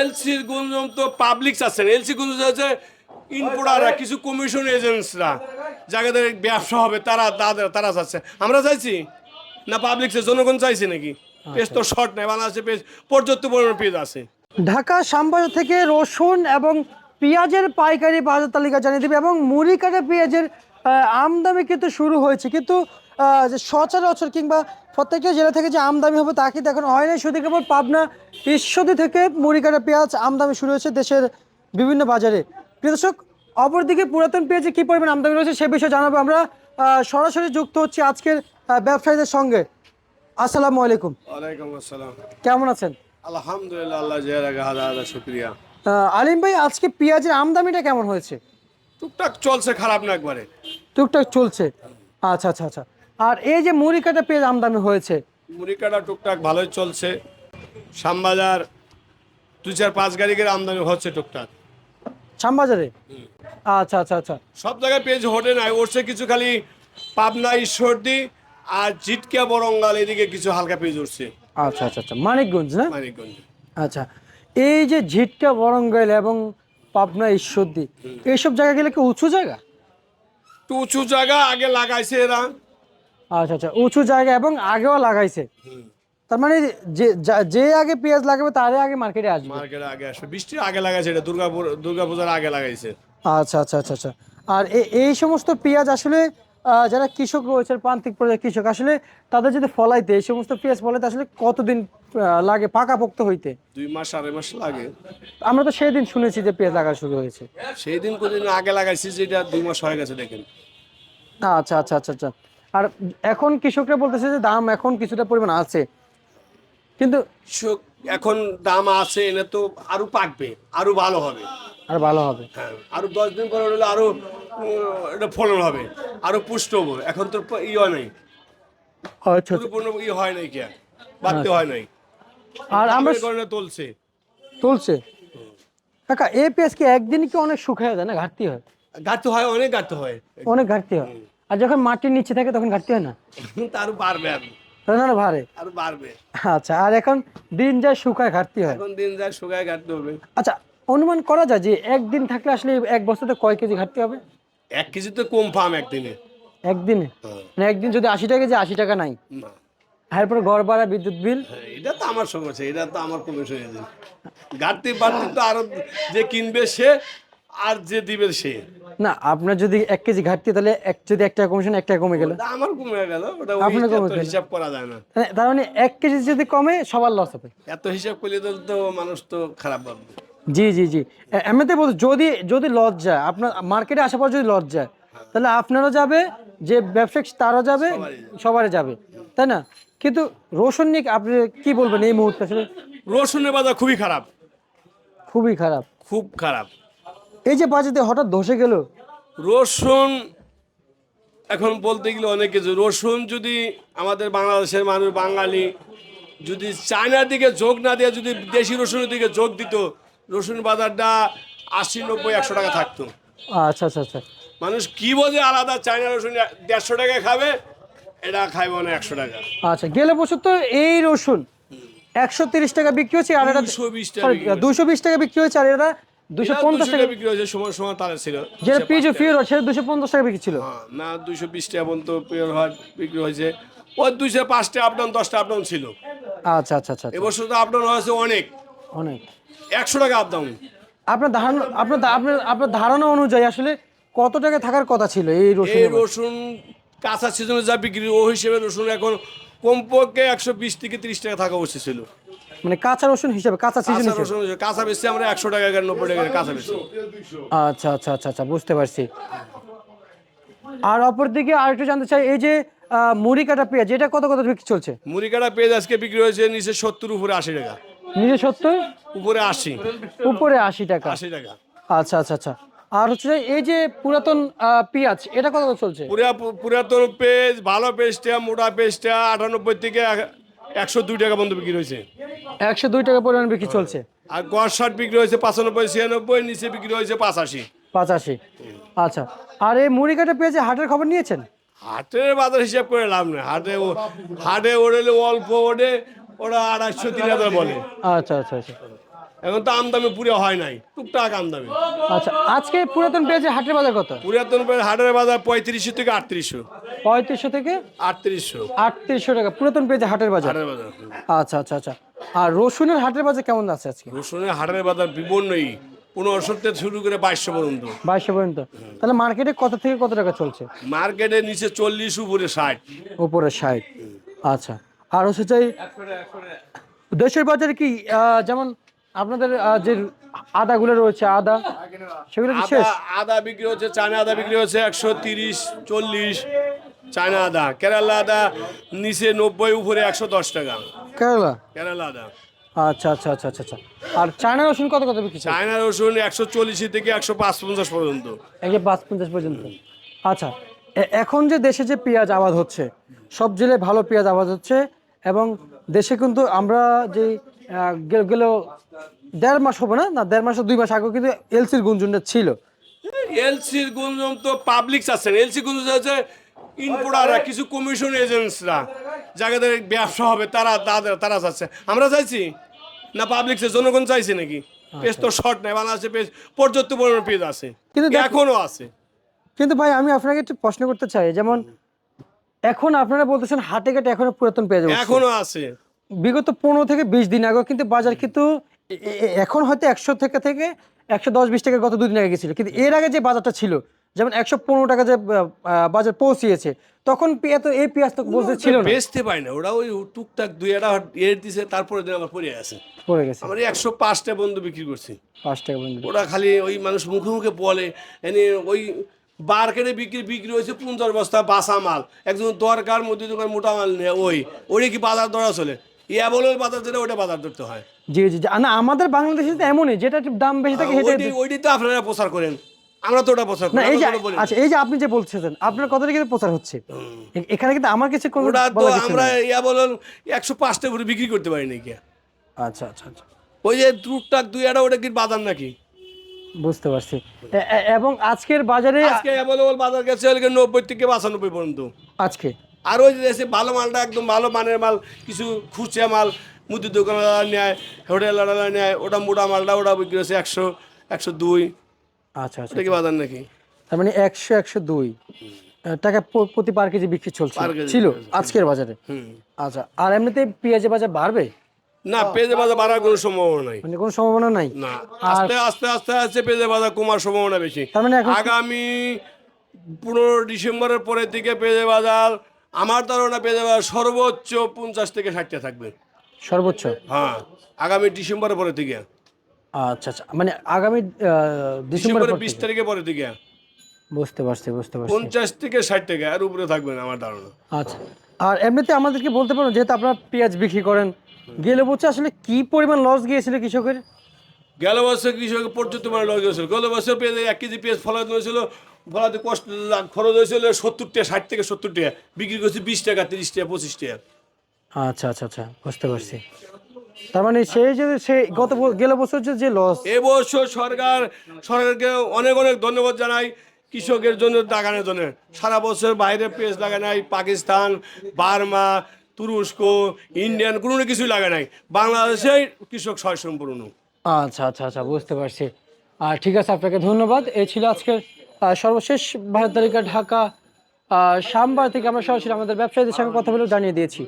এলসির গুঞ্জন তো পাবলিক আছে এলসি গুঞ্জন হচ্ছে ইনপুটাররা কিছু কমিশন এজেন্টসরা যাদের ব্যবসা হবে তারা তাদের তারা চাচ্ছে। আমরা চাইছি? না পাবলিক জনগণ চাইছে নাকি? পেজ তো শর্ট নেই বাংলাদেশে পেজ পর্যাপ্ত পরিমাণ পেজ আছে। ঢাকা শ্যামবাজার থেকে রসুন এবং পেঁয়াজের পাইকারি বাজার তালিকা জানিয়ে দেবে এবং মুড়ি কাটা পেঁয়াজের আমদানি কিন্তু শুরু হয়েছে। কিন্তু যে সচরাচর কিংবা প্রত্যেকটা জেলা থেকে যে আমদানি হবে তা কিন্তু এখন হয় নাই। শুধু কেবল পাবনা ঈশ্বরদী থেকে মুড়ি কাটা পেঁয়াজ আমদানি শুরু হয়েছে দেশের বিভিন্ন বাজারে। প্রিয় দর্শক অপরদিকে পুরাতন পেঁয়াজে কী পরিমাণ আমদানি রয়েছে সে বিষয়ে জানাব আমরা। সরাসরি যুক্ত হচ্ছি আজকের ব্যবসায়ীদের সঙ্গে। আসসালামু আলাইকুম। ওয়ালাইকুম আসসালাম। কেমন আছেন? আলহামদুলিল্লাহ আল্লাহ হাজার শুক্রিয়া। আলিম ভাই আজকে পেঁয়াজের আমদানিটা কেমন হয়েছে? টুকটাক চলছে খারাপ না একবারে। টুকটাক চলছে। আচ্ছা আচ্ছা আচ্ছা। আর এই যে মুড়ি কাটা পেঁয়াজ আমদানি হয়েছে। মুড়ি কাটা টুকটাক ভালোই চলছে। শ্যামবাজার দুই চার পাঁচ গাড়ি করে আমদানি হচ্ছে টুকটাক। শ্যামবাজারে? আচ্ছা আচ্ছা আচ্ছা। সব জায়গায় পেজ হোটে নাই। উঠছে কিছু খালি পাবনা ঈশ্বরদী আর জিটকা বরঙ্গাল এদিকে কিছু হালকা পেজ উঠছে। আচ্ছা আচ্ছা আচ্ছা। মানিকগঞ্জ না? মানিকগঞ্জ। আচ্ছা। এই যে ঝিটকা বরঙ্গাইল এবং পাবনা ঈশ্বরদী এইসব জায়গা গেলে কি উঁচু জায়গা? একটু উঁচু জায়গা আগে লাগাইছে এরা। আচ্ছা আচ্ছা উঁচু জায়গা এবং আগেও লাগাইছে। তার মানে যে যা- আগে পেঁয়াজ লাগাবে তারই আগে মার্কেটে আসবে। মার্কেটে আগে আসবে। বৃষ্টির আগে লাগাইছে এটা দুর্গাপুর দুর্গাপূজার আগে লাগাইছে। আচ্ছা আচ্ছা আচ্ছা আচ্ছা। আর এই সমস্ত পেঁয়াজ আসলে যারা কৃষক রয়েছে প্রান্তিক পর্যায়ে কৃষক আসলে তাদের যদি ফলাইতে এই সমস্ত পেঁয়াজ ফলাইতে আসলে কতদিন লাগে পাকাপোক্ত হইতে? দুই মাস আড়াই মাস লাগে। আমরা তো সেই দিন শুনেছি যে পেঁয়াজ লাগা শুরু হয়েছে। সেই দিন কোনদিন আগে লাগাইছি যেটা দুই মাস হয়ে গেছে দেখেন। আচ্ছা আচ্ছা আচ্ছা আচ্ছা। আর এখন কৃষকরা বলতেছে যে দাম এখন কিছুটা পরিমাণ আছে। কিন্তু এখন দাম আছে এনে তো আরও পাকবে আরও ভালো হবে। আর ভালো হবে। হ্যাঁ আরও দশ দিন পরে হলে আরও এটা ফলন হবে আরও পুষ্ট হবে। এখন তো প- ই হয় নাই। আচ্ছা আচ্ছা। পরিপূর্ণ ই হয় নাই কি বাড়তে হয় নাই। আর আমরা তুলছে। তুলছে। কাকা এই পেঁয়াজ কি একদিন কি অনেক শুকায় যায় না ঘাটতি হয়? গাঁতে হয় অনেক গাঁতে হয়। অনেক ঘাটতি হয়। আর যখন মাটির নিচে থাকে তখন ঘাটতি হয় না? তা আরও বাড়বে আরও না ভারে? আরও বাড়বে। আচ্ছা আর এখন দিন যায় শুকায় ঘাটতি হয়। এখন দিন যায় শুকায় ঘাটতে হবে। আচ্ছা অনুমান করা যায় যে একদিন থাকলে আসলে এক বছরতে কয় কেজি ঘাটতি হবে? এক কেজি তো কম একদিনে। একদিনে? মানে একদিন যদি আশি টাকা যে আশি টাকা নাই। এরপরে ঘর ভাড়া বিদ্যুৎ বিল? হ্যাঁ, এটা তো আমার সমস্যা এটা তো আমার কমিশন ঘাটতি বাড়তি তো আরও যে কিনবে সে আর যে দিবে সে। না আপনার যদি এক কেজি ঘাটতি তাহলে এক যদি একটা কমিশন একটা কমে গেল। আমার কমে গেল ওটা আপনার কমে। হিসাব করা যায় না। তার মানে এক কেজি যদি কমে সবার লস হবে। এত হিসাব করলে তো মানুষ তো খারাপ ভাববে। জি জি জি। এমনিতে বলতে যদি যদি লস যায় আপনার মার্কেটে আসার পর যদি লস যায় তাহলে আপনারও যাবে যে ব্যবসায়িক তারও যাবে সবারই যাবে। তাই না? কিন্তু রোশন নিয়ে আপনি কি বলবেন এই মুহূর্তে আসলে? রসুনের বাজার খুবই খারাপ। খুবই খারাপ। খুব খারাপ। এই যে বাজেতে হঠাৎ ধসে গেল। রসুন এখন বলতে গেলে অনেক কিছু। রসুন যদি আমাদের বাংলাদেশের মানুষ বাঙালি যদি চায়নার দিকে যোগ না দিয়ে যদি দেশি রসুনের দিকে যোগ দিত রসুন বাজারটা আশি নব্বই একশো টাকা থাকতো। আচ্ছা আচ্ছা আচ্ছা। মানুষ কি বোঝে আলাদা চায়না রসুন দেড়শো টাকা খাবে এটা খাইবে না একশো টাকা। আচ্ছা গেলে বছর তো এই রসুন একশো তিরিশ টাকা বিক্রি হচ্ছে আর এটা 220 টাকা বিক্রি হয়েছে। দুশো বিশ টাকা বিক্রি হচ্ছে আর এটা দুশো এটা পঞ্চাশ 200 টাকা টাকা বিক্রি হয়েছে সময় সময় তারা ছিল। যেটা পিজো ফিওর সেটা দুশো টাকা বিক্রি ছিল। হ্যাঁ, না দুইশো বিশ টাকা পর্যন্ত পিওর হয় বিক্রি হয়েছে। ওই দুইশো পাঁচটা আপ ডাউন দশটা আপ ছিল। আচ্ছা আচ্ছা আচ্ছা আচ্ছা। এবছর তো আপ হয়েছে অনেক। টাকা আপ ডাউন আপনার ধারণা আপনার আপনার আপনার ধারণা অনুযায়ী আসলে কত টাকা থাকার কথা ছিল এই রসুন এই রসুন কাঁচা সিজনে যা বিক্রি ও হিসেবে রসুন এখন কমপক্ষে একশো বিশ থেকে তিরিশ টাকা থাকা উচিত ছিল। মানে কাঁচা রসুন হিসেবে কাঁচা সিজন হিসেবে রসুন কাঁচা বেশি আমরা একশো টাকা করে নব্বই টাকা কাঁচা বেশি। আচ্ছা আচ্ছা আচ্ছা আচ্ছা বুঝতে পারছি। আর অপরদিকে আর একটু জানতে চাই এই যে মুড়ি কাটা পেঁয়াজ এটা কত কত বিক্রি চলছে? মুড়ি কাটা পেঁয়াজ আজকে বিক্রি হয়েছে নিচে সত্তর উপরে আশি টাকা। নিজে সত্তর? উপরে আশি। উপরে আশি টাকা। আশি টাকা। আচ্ছা আচ্ছা আচ্ছা। আর হচ্ছে এই যে পুরাতন পেঁয়াজ এটা কত চলছে? পুরাতন পেজ ভালো পেজটা মোটা পেজটা আটানব্বই থেকে একশো দুই টাকা পর্যন্ত বিক্রি হয়েছে। একশো দুই টাকা পরিমাণ বিক্রি চলছে? আর গড় শার্ট বিক্রি হয়েছে পাঁচানব্বই ছিয়ানব্বই নিচে বিক্রি হয়েছে পাঁচাশি। পাঁচাশি। আচ্ছা আর এই মুড়ি কাটা পেয়েছে হাটের খবর নিয়েছেন? হাটের বাজার হিসাব করে লাভ নেই। হাটে ও- হাটে ওড়েলে অল্প ওড়ে ওরা আড়াইশো তিন হাজার বলে। আচ্ছা আচ্ছা আচ্ছা। এখন তো আমদামি পুরো হয় নাই। টুকটাক আমদামি আচ্ছা আজকে পুরাতন পেঁয়াজের হাটের বাজার কত? পুরাতন পেঁয়াজ হাটের বাজার পঁয়ত্রিশশো থেকে আটত্রিশশো। পঁয়ত্রিশশো থেকে? আটত্রিশশো। আটত্রিশশো টাকা। পুরাতন পেঁয়াজের হাটের বাজার? হাটের বাজার আচ্ছা আচ্ছা আচ্ছা। আর রসুনের হাটের বাজার কেমন আছে আজকে? রসুনের হাটের বাজার বিপন্নই পনেরোশো থেকে শুরু করে বাইশশো পর্যন্ত। বাইশশো পর্যন্ত। তাহলে মার্কেটে কত থেকে কত টাকা চলছে? মার্কেটে নিচে চল্লিশ উপরে ষাট। উপরে ষাট। আচ্ছা। আর হচ্ছে চাই দেশের বাজারে কি যেমন আপনাদের যে আদাগুলো রয়েছে আদা সেগুলো শেষ? আদা বিক্রি হচ্ছে চায়না আদা বিক্রি হচ্ছে একশো তিরিশ চল্লিশ চায়না আদা। কেরালা আদা নিচে নব্বই উপরে একশো দশ টাকা। কেরালা? কেরালা আদা। আচ্ছা আচ্ছা আচ্ছা আচ্ছা আচ্ছা। আর চায়না রসুন কত কত বিক্রি? চায়না রসুন একশো চল্লিশ থেকে একশো পাঁচ পঞ্চাশ পর্যন্ত। যে পাঁচ পঞ্চাশ পর্যন্ত। আচ্ছা এখন যে দেশে যে পেঁয়াজ আবাদ হচ্ছে সব জেলায় ভালো পেঁয়াজ আবাদ হচ্ছে এবং দেশে কিন্তু আমরা যে গেল দেড় মাস হবে না? না দেড় মাস দুই মাস আগে কিন্তু এলসির গুঞ্জনটা ছিল। এলসির গুঞ্জন তো পাবলিক চাচ্ছেন এলসি গুঞ্জন হচ্ছে ইনপোর্টাররা কিছু কমিশন এজেন্টসরা যাদের ব্যবসা হবে তারা তাদের তারা চাচ্ছে। আমরা চাইছি? না পাবলিক জনগণ চাইছে নাকি? পেজ তো শর্ট নাই বাংলাদেশে পেজ পর্যাপ্ত পরিমাণ পেজ আছে। কিন্তু দেখ- এখনও আছে। কিন্তু ভাই আমি আপনাকে একটু প্রশ্ন করতে চাই। যেমন এখন আপনারা বলতেছেন হাটে ঘাটে এখনও পুরাতন উঠছে। এখনও আছে। বিগত পনেরো থেকে বিশ দিন আগে কিন্তু বাজার কিন্তু এখন হয়তো একশো থেকে থেকে একশো দশ বিশ টাকা গত দুদিন আগে গেছিল। কিন্তু এর আগে যে বাজারটা ছিল যেমন একশো পনেরো টাকা যে বাজার পৌঁছিয়েছে তখন পেঁয়াজ এই পেঁয়াজ তো বলতে ছিল না। বেচতে পাই না। ওরা ওই টুকটাক দুই একটা এর দিছে তারপরে আবার পড়ে আছে পড়ে গেছে। আমার একশো পাঁচটা বন্ধু বিক্রি করছি। পাঁচ টাকা বন্ধু ওরা খালি ওই মানুষ মুখে মুখে বলে এনে ওই মার্কেটে বিক্রি বিক্রি হয়েছে পঞ্চাশ বস্তা বাসা মাল। একজন দরকার মুদি দোকান মোটা মাল নেয় ওই ওই কি বাজার দরা চলে? ইয়া বলে বাজার যেটা ওটা বাজার ধরতে হয়। জি জি। না আমাদের বাংলাদেশে তো এমনই যেটা দাম বেশি থাকে ওইটি ওইটি তো আপনারা প্রচার করেন। আমরা তো ওটা প্রচার করি না এই যে। আচ্ছা এই যে আপনি যে বলছেন আপনার কথাটা কিন্তু প্রচার হচ্ছে। এখানে কিন্তু আমার কাছে কোনো ওটা তো আমরা। ইয়া বলেন একশো পাঁচটা করে বিক্রি করতে পারি নাকি? আচ্ছা আচ্ছা আচ্ছা। ওই যে টুকটাক দুই একটা ওটা কি বাজার নাকি? বুঝতে পারছি। এবং আজকের বাজারে আজকে অ্যাভেলেবল বাজার গেছে নব্বই থেকে বাষানব্বই পর্যন্ত। আজকে? আর ওই এসে ভালো মালটা একদম ভালো মানের মাল কিছু খুচরা মাল মুদির দোকানওয়ালা নেয় হোটেলওয়ালা নেয় ওটা মোটা মালটা ওটা বিক্রি হচ্ছে একশো একশো দুই। আচ্ছা আচ্ছা কি বাজার নাকি? তার মানে একশো একশো দুই। টাকা প্রতি পার কেজি বিক্রি চলছে ছিল আজকের বাজারে? আচ্ছা আর এমনিতে পেঁয়াজের বাজার বাড়বে? না পেঁয়াজের বাজার বাড়ার কোনো সম্ভাবনা নাই। মানে কোনো সম্ভাবনা নাই? না আস্তে আস্তে আস্তে আস্তে পেঁয়াজের বাজার কমার সম্ভাবনা বেশি। তার মানে আগামী পনেরো ডিসেম্বরের পরের দিকে পেঁয়াজের বাজার আমার ধারণা পেয়ে বাজার সর্বোচ্চ পঞ্চাশ থেকে ষাটটা থাকবে। সর্বোচ্চ? হ্যাঁ আগামী ডিসেম্বরের পরের দিকে আচ্ছা আচ্ছা মানে আগামী ডিসেম্বরের পর বিশ থেকে। বুঝতে পারছি বুঝতে পারছি। পঞ্চাশ থেকে ষাট টাকা আর উপরে থাকবে না আমার ধারণা। আচ্ছা আর এমনিতে আমাদেরকে বলতে পারো যেহেতু আপনারা পেঁয়াজ বিক্রি করেন গেলে বলছে আসলে কি পরিমাণ লস গিয়েছিল কৃষকের? গেল বছর কৃষক পর্যন্ত মানে লস হয়েছিল গেল বছর পেঁয়াজ এক কেজি পেঁয়াজ ফলাতে হয়েছিল ফলাতে কষ্ট খরচ হয়েছিল সত্তর টাকা ষাট থেকে সত্তর টাকা বিক্রি করছে বিশ টাকা তিরিশ টাকা পঁচিশ টাকা আচ্ছা আচ্ছা আচ্ছা বুঝতে পারছি। তার মানে সেই যে সে গত গেল বছর যে লস এবছর সরকার সরকারকে অনেক অনেক ধন্যবাদ জানাই কৃষকের জন্য লাগানোর জন্য। সারা বছর বাইরে পেঁয়াজ লাগা নাই পাকিস্তান বার্মা তুরস্ক ইন্ডিয়ান কোনো কিছুই লাগা নাই। বাংলাদেশেই কৃষক সয় সম্পূর্ণ। আচ্ছা আচ্ছা আচ্ছা বুঝতে পারছি। আর ঠিক আছে আপনাকে ধন্যবাদ। এই ছিল আজকের সর্বশেষ ভারত তালিকা ঢাকা সামবার থেকে আমরা সরাসরি আমাদের ব্যবসায়ীদের সঙ্গে কথা বলে জানিয়ে দিয়েছি।